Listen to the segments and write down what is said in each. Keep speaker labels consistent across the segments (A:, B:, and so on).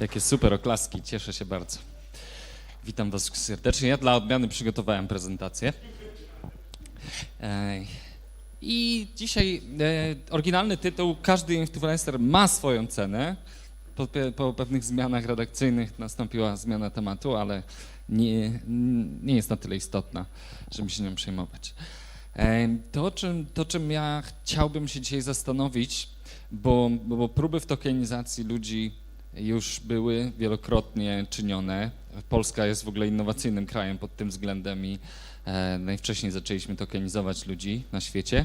A: Jakie super oklaski, cieszę się bardzo. Witam Was serdecznie. Ja dla odmiany przygotowałem prezentację. Ej, I dzisiaj e, oryginalny tytuł Każdy influencer ma swoją cenę. Po, po pewnych zmianach redakcyjnych nastąpiła zmiana tematu, ale nie, nie jest na tyle istotna, żeby się nią przejmować. E, To czym, to, czym ja chciałbym się dzisiaj zastanowić, bo, bo próby w tokenizacji ludzi już były wielokrotnie czynione. Polska jest w ogóle innowacyjnym krajem pod tym względem i e, najwcześniej zaczęliśmy tokenizować ludzi na świecie.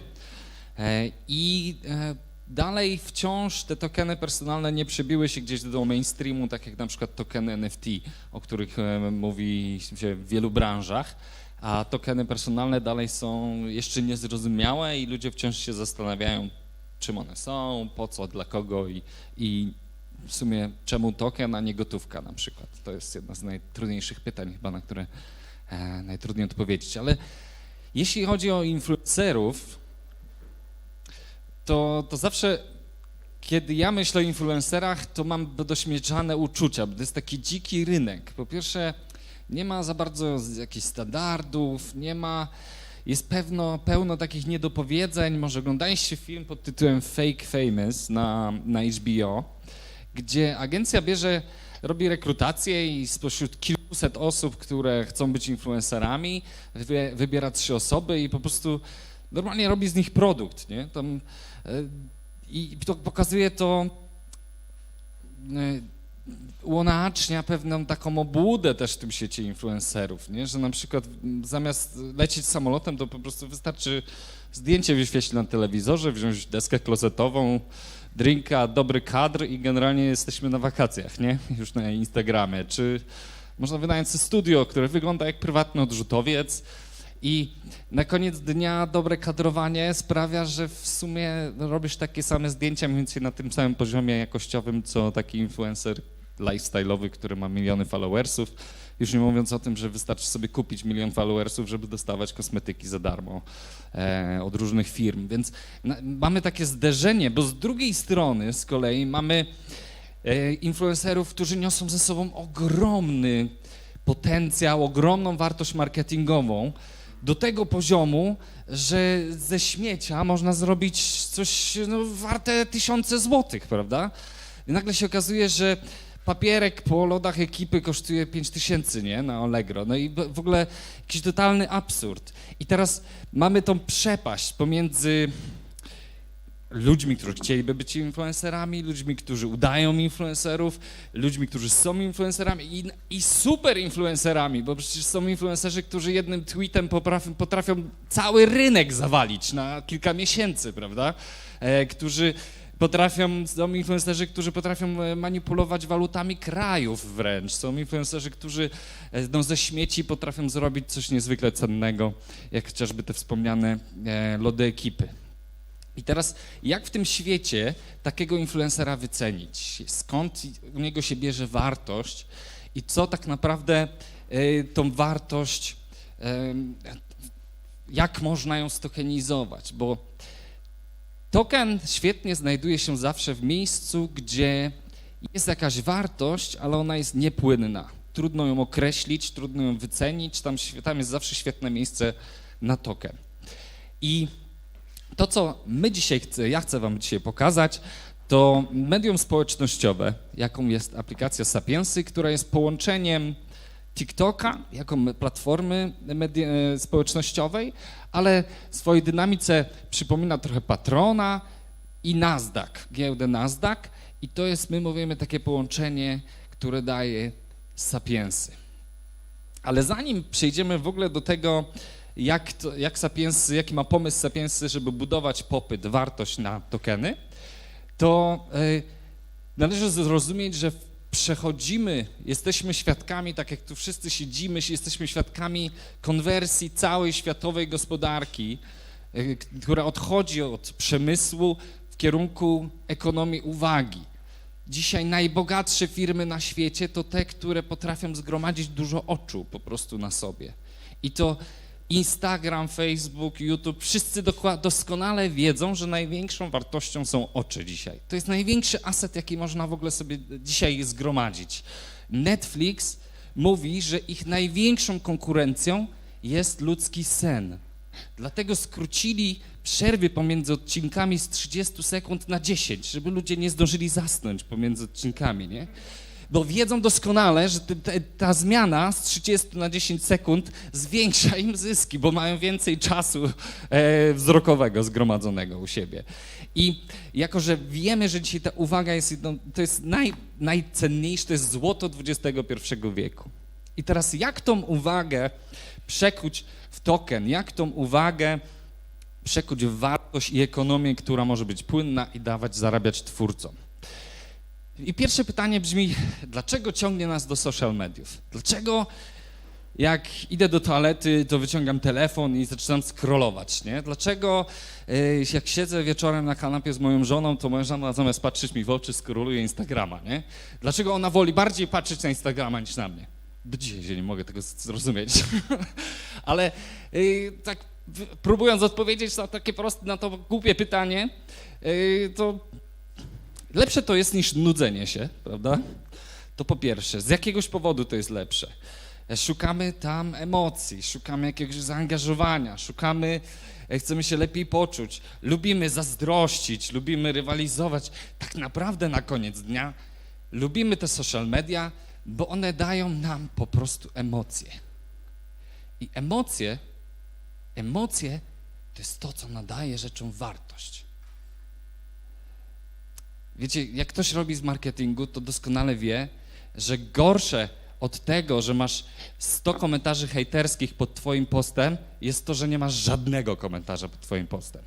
A: E, I e, dalej wciąż te tokeny personalne nie przebiły się gdzieś do mainstreamu, tak jak na przykład tokeny NFT, o których e, mówi się w wielu branżach. A tokeny personalne dalej są jeszcze niezrozumiałe i ludzie wciąż się zastanawiają, czym one są, po co, dla kogo i, i w sumie czemu token, a nie gotówka na przykład. To jest jedno z najtrudniejszych pytań chyba, na które e, najtrudniej odpowiedzieć. Ale jeśli chodzi o influencerów, to, to zawsze kiedy ja myślę o influencerach, to mam dość mieszane uczucia, bo to jest taki dziki rynek. Po pierwsze, nie ma za bardzo jakichś standardów, nie ma, jest pewno, pełno takich niedopowiedzeń. Może oglądaliście film pod tytułem Fake Famous na, na HBO, gdzie agencja bierze, robi rekrutację i spośród kilkuset osób, które chcą być influencerami, wy, wybiera trzy osoby i po prostu normalnie robi z nich produkt, nie? Tam, e, I to pokazuje to e, uonacznia pewną taką obłudę też w tym świecie influencerów, nie? że na przykład zamiast lecieć samolotem, to po prostu wystarczy zdjęcie wyświetlić na telewizorze, wziąć deskę klozetową, drinka, dobry kadr i generalnie jesteśmy na wakacjach, nie? Już na Instagramie. Czy można wynająć studio, które wygląda jak prywatny odrzutowiec i na koniec dnia dobre kadrowanie sprawia, że w sumie robisz takie same zdjęcia mniej więcej na tym samym poziomie jakościowym, co taki influencer lifestyle'owy, który ma miliony followersów. Już nie mówiąc o tym, że wystarczy sobie kupić milion followersów, żeby dostawać kosmetyki za darmo e, od różnych firm. Więc na, mamy takie zderzenie, bo z drugiej strony z kolei mamy e, influencerów, którzy niosą ze sobą ogromny potencjał, ogromną wartość marketingową do tego poziomu, że ze śmiecia można zrobić coś no, warte tysiące złotych, prawda? I nagle się okazuje, że papierek po lodach ekipy kosztuje 5 tysięcy, nie, na Allegro. No i w ogóle jakiś totalny absurd. I teraz mamy tą przepaść pomiędzy ludźmi, którzy chcieliby być influencerami, ludźmi, którzy udają influencerów, ludźmi, którzy są influencerami i, i super influencerami, bo przecież są influencerzy, którzy jednym tweetem potrafią, potrafią cały rynek zawalić na kilka miesięcy, prawda? E, którzy potrafią, są influencerzy, którzy potrafią e, manipulować walutami krajów wręcz. Są influencerzy, którzy e, no, ze śmieci potrafią zrobić coś niezwykle cennego, jak chociażby te wspomniane e, lody ekipy. I teraz, jak w tym świecie takiego influencera wycenić? Skąd u niego się bierze wartość i co tak naprawdę e, tą wartość, em, jak można ją stokenizować? Bo token świetnie znajduje się zawsze w miejscu, gdzie jest jakaś wartość, ale ona jest niepłynna. Trudno ją określić, trudno ją wycenić, tam, tam jest zawsze świetne miejsce na token. I to, co my dzisiaj chcę, ja chcę Wam dzisiaj pokazać, to medium społecznościowe, jaką jest aplikacja Sapiensy, która jest połączeniem TikToka jako platformy e, społecznościowej, ale w swojej dynamice przypomina trochę Patrona i Nasdaq, giełdę Nasdaq i to jest, my mówimy, takie połączenie, które daje Sapiensy. Ale zanim przejdziemy w ogóle do tego, jak, to, jak Sapiensy, jaki ma pomysł Sapiensy, żeby budować popyt, wartość na tokeny, to y, należy zrozumieć, że przechodzimy, jesteśmy świadkami, tak jak tu wszyscy siedzimy, jesteśmy świadkami konwersji całej światowej gospodarki, y, która odchodzi od przemysłu w kierunku ekonomii uwagi. Dzisiaj najbogatsze firmy na świecie to te, które potrafią zgromadzić dużo oczu po prostu na sobie. I to Instagram, Facebook, YouTube, wszyscy doskonale wiedzą, że największą wartością są oczy dzisiaj. To jest największy aset, jaki można w ogóle sobie dzisiaj zgromadzić. Netflix mówi, że ich największą konkurencją jest ludzki sen. Dlatego skrócili przerwy pomiędzy odcinkami z 30 sekund na 10, żeby ludzie nie zdążyli zasnąć pomiędzy odcinkami, nie? Bo wiedzą doskonale, że ta zmiana z 30 na 10 sekund zwiększa im zyski, bo mają więcej czasu e, wzrokowego zgromadzonego u siebie. I jako, że wiemy, że dzisiaj ta uwaga jest jedną, to jest naj, najcenniejsze, to jest złoto XXI wieku. I teraz jak tą uwagę przekuć w token, jak tą uwagę przekuć w wartość i ekonomię, która może być płynna i dawać, zarabiać twórcom. I pierwsze pytanie brzmi, dlaczego ciągnie nas do social mediów? Dlaczego jak idę do toalety, to wyciągam telefon i zaczynam scrollować, nie? Dlaczego y, jak siedzę wieczorem na kanapie z moją żoną, to moja żona zamiast patrzeć mi w oczy, scrolluje Instagrama, nie? Dlaczego ona woli bardziej patrzeć na Instagrama niż na mnie? Do dzisiaj się nie mogę tego zrozumieć. Ale y, tak próbując odpowiedzieć na takie proste, na to głupie pytanie, y, to lepsze to jest niż nudzenie się, prawda? To po pierwsze, z jakiegoś powodu to jest lepsze. E, Szukamy tam emocji, szukamy jakiegoś zaangażowania, szukamy, e, chcemy się lepiej poczuć, lubimy zazdrościć, lubimy rywalizować. Tak naprawdę na koniec dnia lubimy te social media, bo one dają nam po prostu emocje. I emocje, emocje to jest to, co nadaje rzeczom wartość. Wiecie, jak ktoś robi z marketingu, to doskonale wie, że gorsze od tego, że masz 100 komentarzy hejterskich pod Twoim postem, jest to, że nie masz żadnego komentarza pod Twoim postem.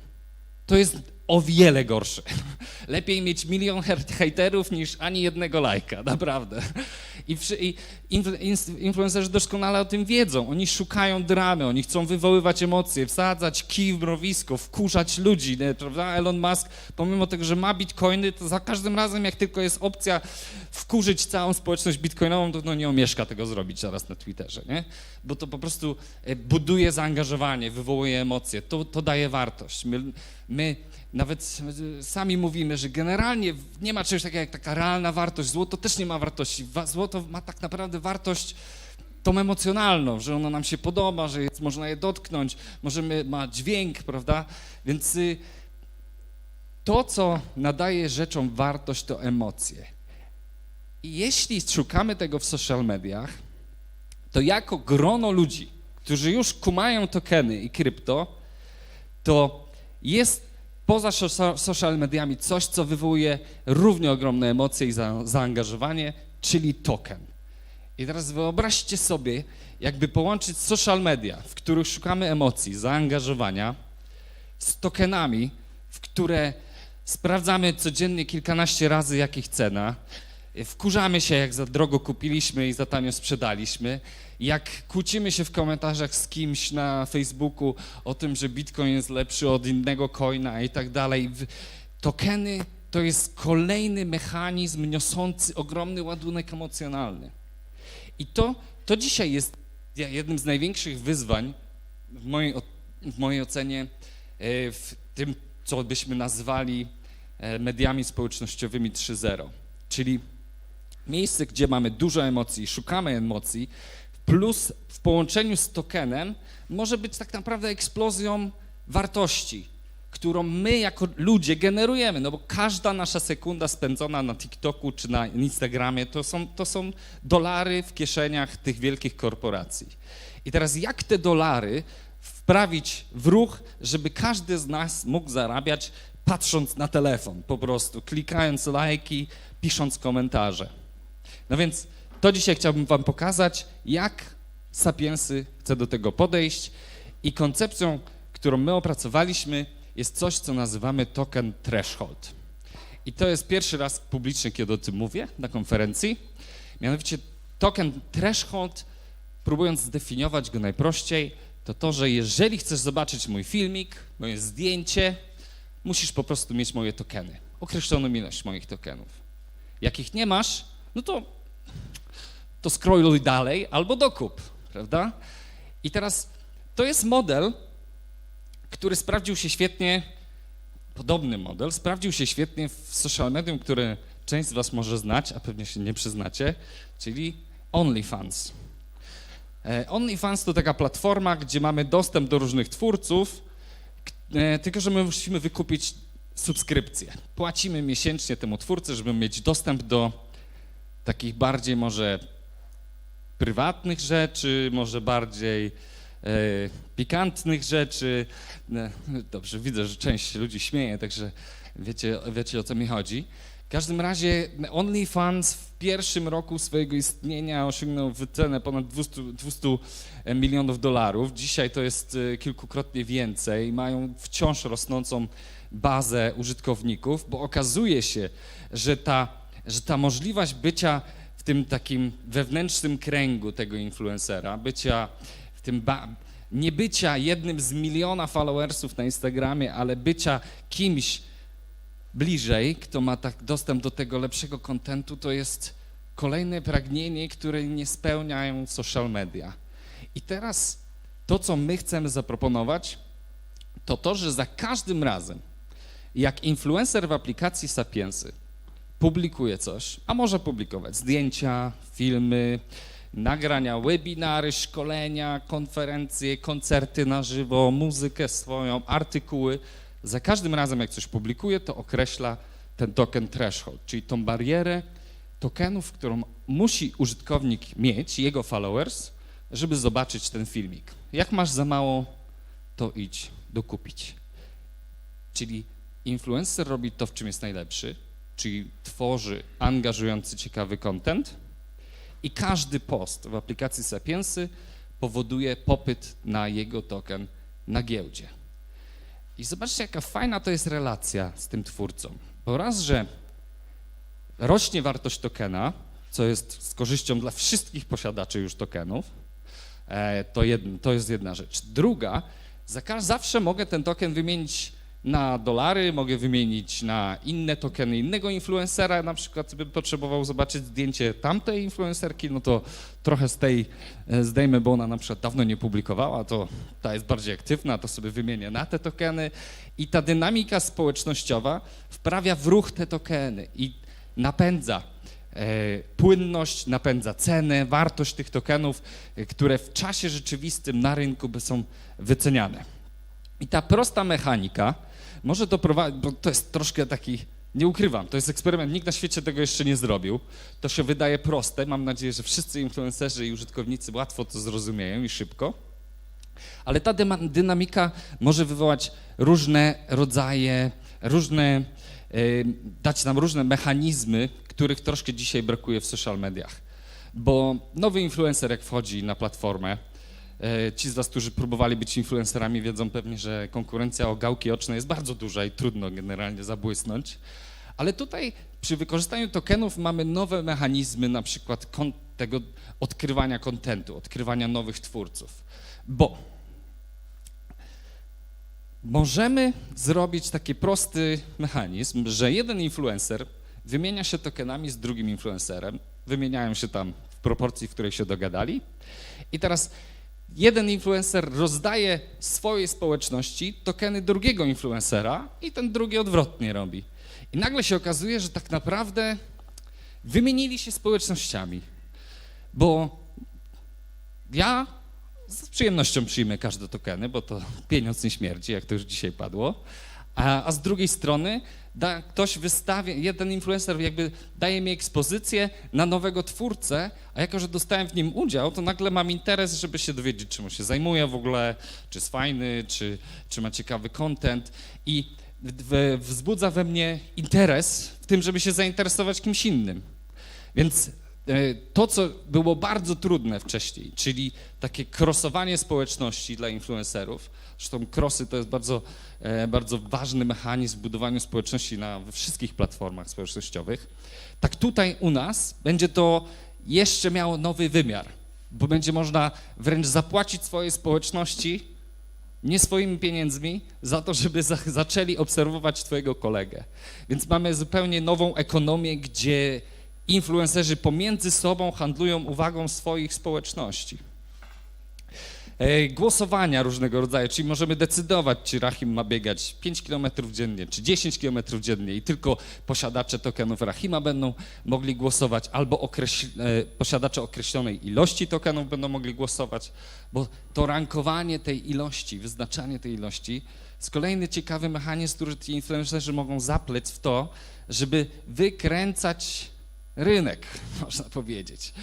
A: To jest o wiele gorsze. Lepiej mieć milion hejterów niż ani jednego lajka, naprawdę. I, wszy- i influ- influencerzy doskonale o tym wiedzą. Oni szukają dramy, oni chcą wywoływać emocje, wsadzać kij w mrowisko, wkurzać ludzi, nie, prawda? Elon Musk, pomimo tego, że ma bitcoiny, to za każdym razem, jak tylko jest opcja wkurzyć całą społeczność bitcoinową, to no nie omieszka tego zrobić zaraz na Twitterze, nie? Bo to po prostu e, buduje zaangażowanie, wywołuje emocje, to, to daje wartość. My, my nawet sami mówimy, że generalnie nie ma czegoś takiego jak taka realna wartość. Złoto też nie ma wartości. Wa- Złoto ma tak naprawdę wartość tą emocjonalną, że ono nam się podoba, że jest, można je dotknąć, możemy, ma dźwięk, prawda? Więc y, to, co nadaje rzeczom wartość, to emocje. I jeśli szukamy tego w social mediach, to jako grono ludzi, którzy już kumają tokeny i krypto, to jest poza social mediami coś, co wywołuje równie ogromne emocje i za, zaangażowanie, czyli token. I teraz wyobraźcie sobie, jakby połączyć social media, w których szukamy emocji, zaangażowania, z tokenami, w które sprawdzamy codziennie kilkanaście razy, jakich cena, wkurzamy się, jak za drogo kupiliśmy i za tanio sprzedaliśmy, jak kłócimy się w komentarzach z kimś na Facebooku o tym, że Bitcoin jest lepszy od innego coina i tak dalej. Tokeny to jest kolejny mechanizm niosący ogromny ładunek emocjonalny. I to, to dzisiaj jest jednym z największych wyzwań w mojej, w mojej ocenie e, w tym, co byśmy nazwali e, mediami społecznościowymi 3.0. Czyli miejsce, gdzie mamy dużo emocji, szukamy emocji, plus w połączeniu z tokenem może być tak naprawdę eksplozją wartości, którą my jako ludzie generujemy, no bo każda nasza sekunda spędzona na TikToku czy na Instagramie to są, to są dolary w kieszeniach tych wielkich korporacji. I teraz jak te dolary wprawić w ruch, żeby każdy z nas mógł zarabiać patrząc na telefon, po prostu klikając lajki, pisząc komentarze. No więc to dzisiaj chciałbym Wam pokazać, jak Sapiensy chce do tego podejść i koncepcją, którą my opracowaliśmy, jest coś, co nazywamy token threshold. I to jest pierwszy raz publicznie, kiedy o tym mówię na konferencji. Mianowicie token threshold, próbując zdefiniować go najprościej, to to, że jeżeli chcesz zobaczyć mój filmik, moje zdjęcie, musisz po prostu mieć moje tokeny, określoną ilość moich tokenów. Jak ich nie masz, no to, to scrolluj dalej albo dokup, prawda? I teraz To jest model, który sprawdził się świetnie, podobny model, sprawdził się świetnie w social medium, które część z Was może znać, a pewnie się nie przyznacie, czyli OnlyFans. E, OnlyFans to taka platforma, gdzie mamy dostęp do różnych twórców, e, tylko że my musimy wykupić subskrypcję. Płacimy miesięcznie temu twórcy, żeby mieć dostęp do takich bardziej może prywatnych rzeczy, może bardziej e, pikantnych rzeczy. E, dobrze, widzę, że część ludzi śmieje, także wiecie, wiecie o co mi chodzi. W każdym razie OnlyFans w pierwszym roku swojego istnienia osiągnął wycenę ponad 200, 200 milionów dolarów. Dzisiaj to jest e, kilkukrotnie więcej. Mają wciąż rosnącą bazę użytkowników, bo okazuje się, że ta, że ta możliwość bycia tym takim wewnętrznym kręgu tego influencera, bycia w tym nie bycia jednym z miliona followersów na Instagramie, ale bycia kimś bliżej, kto ma tak dostęp do tego lepszego kontentu, to jest kolejne pragnienie, które nie spełniają social media. I teraz to, co my chcemy zaproponować, to to, że za każdym razem, jak influencer w aplikacji Sapiensy publikuje coś, a może publikować zdjęcia, filmy, nagrania, webinary, szkolenia, konferencje, koncerty na żywo, muzykę swoją, artykuły. Za każdym razem, jak coś publikuje, to określa ten token threshold, czyli tą barierę tokenów, którą musi użytkownik mieć, jego followers, żeby zobaczyć ten filmik. Jak masz za mało, to idź dokupić. Czyli influencer robi to, w czym jest najlepszy, czyli tworzy angażujący, ciekawy content i każdy post w aplikacji Sapiensy powoduje popyt na jego token na giełdzie. I zobaczcie, jaka fajna to jest relacja z tym twórcą. Bo raz, że rośnie wartość tokena, co jest z korzyścią dla wszystkich posiadaczy już tokenów, e, to, jedno, to jest jedna rzecz. Druga, za, zawsze mogę ten token wymienić na dolary, mogę wymienić na inne tokeny innego influencera, na przykład bym potrzebował zobaczyć zdjęcie tamtej influencerki, no to trochę z tej e, zdejmę, bo ona na przykład dawno nie publikowała, to ta jest bardziej aktywna, to sobie wymienię na te tokeny i ta dynamika społecznościowa wprawia w ruch te tokeny i napędza e, płynność, napędza cenę, wartość tych tokenów, e, które w czasie rzeczywistym na rynku są wyceniane. I ta prosta mechanika może doprowadzić, bo to jest troszkę taki, nie ukrywam, to jest eksperyment, nikt na świecie tego jeszcze nie zrobił. To się wydaje proste, mam nadzieję, że wszyscy influencerzy i użytkownicy łatwo to zrozumieją i szybko. Ale ta dynamika może wywołać różne rodzaje, różne, y, dać nam różne mechanizmy, których troszkę dzisiaj brakuje w social mediach. Bo nowy influencer, jak wchodzi na platformę, ci z Was, którzy próbowali być influencerami, wiedzą pewnie, że konkurencja o gałki oczne jest bardzo duża i trudno generalnie zabłysnąć. Ale tutaj przy wykorzystaniu tokenów mamy nowe mechanizmy, na przykład tego odkrywania kontentu, odkrywania nowych twórców. Bo możemy zrobić taki prosty mechanizm, że jeden influencer wymienia się tokenami z drugim influencerem, wymieniają się tam w proporcji, w której się dogadali. I teraz jeden influencer rozdaje swojej społeczności tokeny drugiego influencera i ten drugi odwrotnie robi. I nagle się okazuje, że tak naprawdę wymienili się społecznościami, bo ja z przyjemnością przyjmę każde tokeny, bo to pieniądz nie śmierdzi, jak to już dzisiaj padło. A, a z drugiej strony da, ktoś wystawia, jeden influencer jakby daje mi ekspozycję na nowego twórcę, a jako, że dostałem w nim udział, to nagle mam interes, żeby się dowiedzieć, czym on się zajmuje w ogóle, czy jest fajny, czy, czy ma ciekawy content i w, wzbudza we mnie interes w tym, żeby się zainteresować kimś innym. Więc to, co było bardzo trudne wcześniej, czyli takie krosowanie społeczności dla influencerów, zresztą krosy to jest bardzo, e, bardzo ważny mechanizm w budowaniu społeczności na wszystkich platformach społecznościowych, tak tutaj u nas będzie to jeszcze miało nowy wymiar, bo będzie można wręcz zapłacić swojej społeczności nie swoimi pieniędzmi za to, żeby za, zaczęli obserwować twojego kolegę. Więc mamy zupełnie nową ekonomię, gdzie influencerzy pomiędzy sobą handlują uwagą swoich społeczności. E, Głosowania różnego rodzaju, czyli możemy decydować, czy Rahim ma biegać 5 km dziennie, czy 10 km dziennie i tylko posiadacze tokenów Rahima będą mogli głosować, albo określ- e, posiadacze określonej ilości tokenów będą mogli głosować, bo to rankowanie tej ilości, wyznaczanie tej ilości jest kolejny ciekawy mechanizm, który ci influencerzy mogą zaplec w to, żeby wykręcać rynek, można powiedzieć.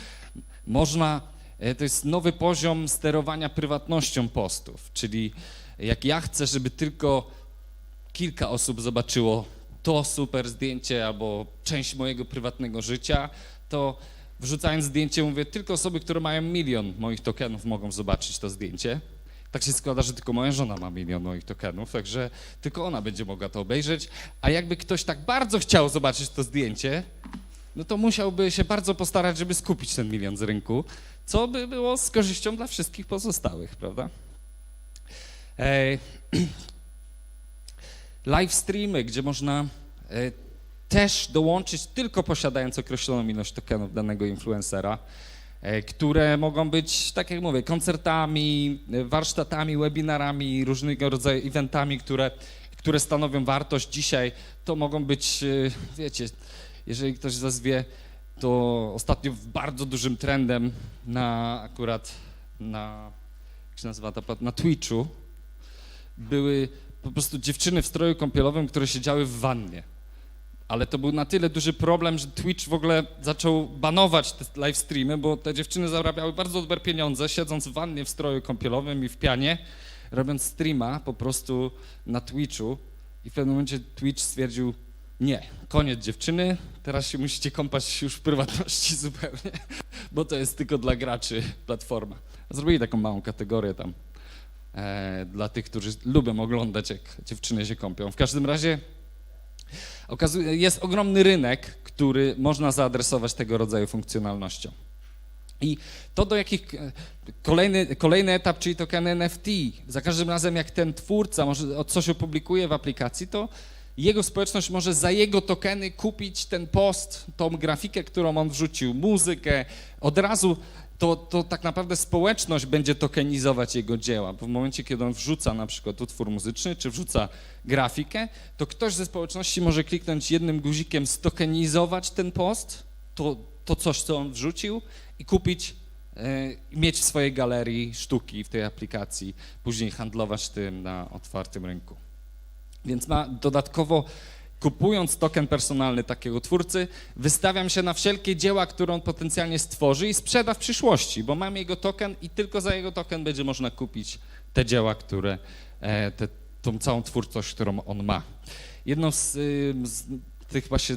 A: Można E, To jest nowy poziom sterowania prywatnością postów, czyli jak ja chcę, żeby tylko kilka osób zobaczyło to super zdjęcie albo część mojego prywatnego życia, to wrzucając zdjęcie mówię, tylko osoby, które mają milion moich tokenów mogą zobaczyć to zdjęcie. Tak się składa, że tylko moja żona ma milion moich tokenów, także tylko ona będzie mogła to obejrzeć. A jakby ktoś tak bardzo chciał zobaczyć to zdjęcie, no to musiałby się bardzo postarać, żeby skupić ten milion z rynku, co by było z korzyścią dla wszystkich pozostałych, prawda? Ej, live streamy, gdzie można e, też dołączyć tylko posiadając określoną ilość tokenów danego influencera, e, które mogą być, tak jak mówię, koncertami, e, warsztatami, webinarami, różnego rodzaju eventami, które, które stanowią wartość. Dzisiaj to mogą być, e, wiecie, jeżeli ktoś z Was wie, to ostatnio bardzo dużym trendem na akurat na, jak się nazywa ta, na Twitchu były po prostu dziewczyny w stroju kąpielowym, które siedziały w wannie. Ale to był na tyle duży problem, że Twitch w ogóle zaczął banować te live streamy, bo te dziewczyny zarabiały bardzo dobre pieniądze, siedząc w wannie w stroju kąpielowym i w pianie, robiąc streama po prostu na Twitchu. I w pewnym momencie Twitch stwierdził, nie, koniec dziewczyny, teraz się musicie kąpać już w prywatności zupełnie, bo to jest tylko dla graczy platforma. Zrobili taką małą kategorię tam e, dla tych, którzy lubią oglądać, jak dziewczyny się kąpią. W każdym razie okazuje, jest ogromny rynek, który można zaadresować tego rodzaju funkcjonalnością. I to do jakich e, kolejny, kolejny etap, czyli token NFT. Za każdym razem, jak ten twórca może coś opublikuje w aplikacji, to jego społeczność może za jego tokeny kupić ten post, tą grafikę, którą on wrzucił, muzykę. Od razu to, to tak naprawdę społeczność będzie tokenizować jego dzieła, bo w momencie, kiedy on wrzuca na przykład utwór muzyczny, czy wrzuca grafikę, to ktoś ze społeczności może kliknąć jednym guzikiem stokenizować ten post, to, to coś, co on wrzucił i kupić, e, mieć w swojej galerii sztuki w tej aplikacji, później handlować tym na otwartym rynku. Więc ma dodatkowo, kupując token personalny takiego twórcy, wystawiam się na wszelkie dzieła, które on potencjalnie stworzy i sprzeda w przyszłości, bo mam jego token i tylko za jego token będzie można kupić te dzieła, które, e, te, tą całą twórczość, którą on ma. Jedną z, y, z tych właśnie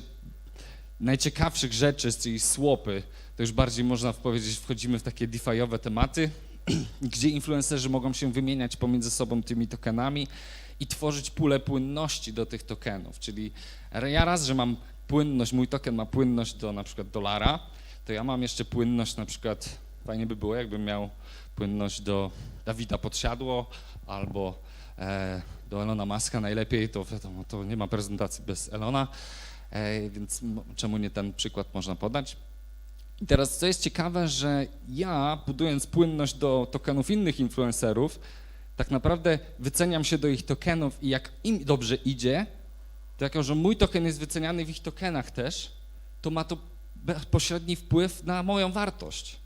A: najciekawszych rzeczy, czyli słopy, to już bardziej można powiedzieć, wchodzimy w takie DeFi'owe tematy, gdzie influencerzy mogą się wymieniać pomiędzy sobą tymi tokenami i tworzyć pulę płynności do tych tokenów. Czyli ja raz, że mam płynność, mój token ma płynność do na przykład dolara, to ja mam jeszcze płynność na przykład, fajnie by było, jakbym miał płynność do Dawida Podsiadło albo e, do Elona Muska najlepiej, to to nie ma prezentacji bez Elona, e, więc czemu nie ten przykład można podać? I teraz, co jest ciekawe, że ja, budując płynność do tokenów innych influencerów, tak naprawdę wyceniam się do ich tokenów i jak im dobrze idzie, to jako, że mój token jest wyceniany w ich tokenach też, to ma to bezpośredni wpływ na moją wartość.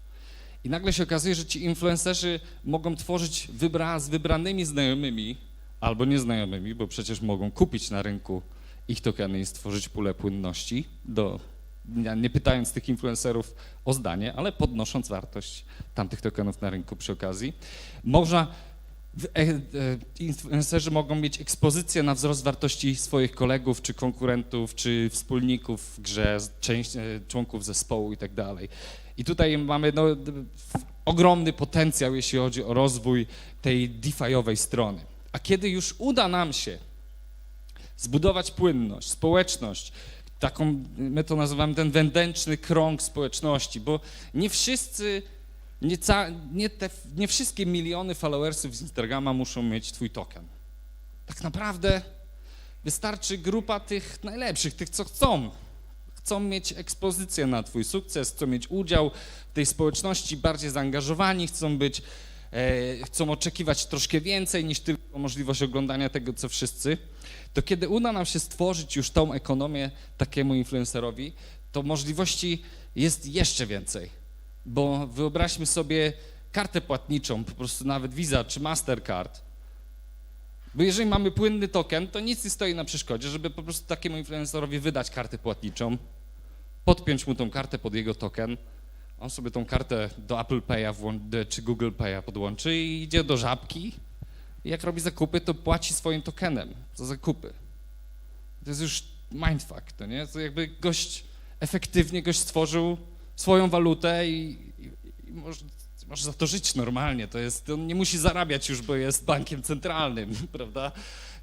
A: I nagle się okazuje, że ci influencerzy mogą tworzyć wybra z wybranymi znajomymi albo nieznajomymi, bo przecież mogą kupić na rynku ich tokeny i stworzyć pulę płynności, do, nie pytając tych influencerów o zdanie, ale podnosząc wartość tamtych tokenów na rynku przy okazji. Można influencerzy mogą mieć ekspozycję na wzrost wartości swoich kolegów, czy konkurentów, czy wspólników w grze, część, e, członków zespołu i tak dalej. I tutaj mamy no, ogromny potencjał, jeśli chodzi o rozwój tej DeFi'owej strony. A kiedy już uda nam się zbudować płynność, społeczność, taką, my to nazywamy ten wewnętrzny krąg społeczności, bo nie wszyscy nie, ca, nie, te, nie wszystkie miliony followersów z Instagrama muszą mieć twój token. Tak naprawdę wystarczy grupa tych najlepszych, tych, co chcą. Chcą mieć ekspozycję na twój sukces, chcą mieć udział w tej społeczności, bardziej zaangażowani, chcą być e, chcą oczekiwać troszkę więcej niż tylko możliwość oglądania tego, co wszyscy, to kiedy uda nam się stworzyć już tą ekonomię takiemu influencerowi, to możliwości jest jeszcze więcej. Bo wyobraźmy sobie kartę płatniczą, po prostu nawet Visa czy Mastercard. Bo jeżeli mamy płynny token, to nic nie stoi na przeszkodzie, żeby po prostu takiemu influencerowi wydać kartę płatniczą, podpiąć mu tą kartę pod jego token, on sobie tą kartę do Apple Pay'a czy Google Pay'a podłączy i idzie do żabki i jak robi zakupy, to płaci swoim tokenem za zakupy. To jest już mindfuck, to nie? To jakby gość, efektywnie gość stworzył swoją walutę i, i, i może, może za to żyć normalnie, to jest, on nie musi zarabiać już, bo jest bankiem centralnym, prawda?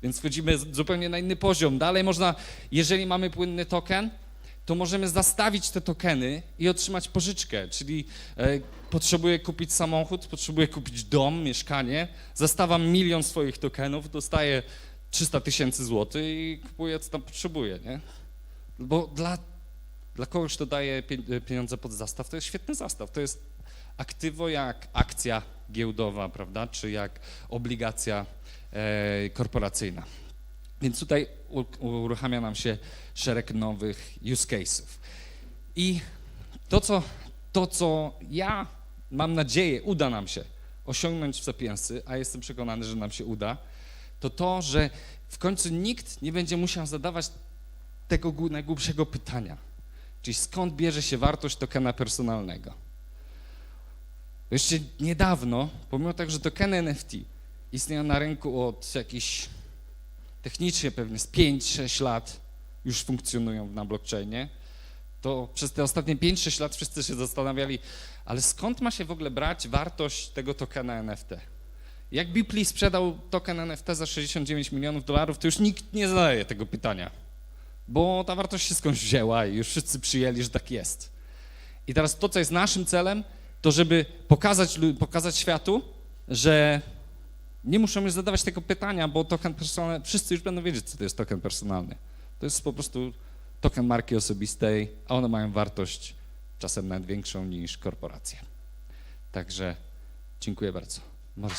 A: Więc wchodzimy zupełnie na inny poziom. Dalej można, jeżeli mamy płynny token, to możemy zastawić te tokeny i otrzymać pożyczkę, czyli e, potrzebuję kupić samochód, potrzebuję kupić dom, mieszkanie, zastawiam milion swoich tokenów, dostaję 300 tysięcy złotych i kupuję co tam potrzebuję, nie? Bo dla, dla kogoś, kto daje pie- pieniądze pod zastaw, to jest świetny zastaw, to jest aktywo jak akcja giełdowa, prawda, czy jak obligacja e, korporacyjna. Więc tutaj uruchamia nam się szereg nowych use case'ów. I to co, to, co ja mam nadzieję, uda nam się osiągnąć w Sapiensy, a jestem przekonany, że nam się uda, to to, że w końcu nikt nie będzie musiał zadawać tego najgłupszego pytania, czyli skąd bierze się wartość tokena personalnego. Jeszcze niedawno, pomimo tego, że tokeny NFT istnieją na rynku od jakichś technicznie pewnie z 5-6 lat już funkcjonują na blockchainie, to przez te ostatnie 5-6 lat wszyscy się zastanawiali, ale skąd ma się w ogóle brać wartość tego tokena NFT? Jak Bipli sprzedał token NFT za 69 milionów dolarów, to już nikt nie zadaje tego pytania, bo ta wartość się skądś wzięła i już wszyscy przyjęli, że tak jest. I teraz to, co jest naszym celem, to żeby pokazać, pokazać światu, że nie muszą już zadawać tego pytania, bo token personalny, wszyscy już będą wiedzieć, co to jest token personalny. To jest po prostu token marki osobistej, a one mają wartość czasem nawet większą niż korporacje. Także dziękuję bardzo. Możesz...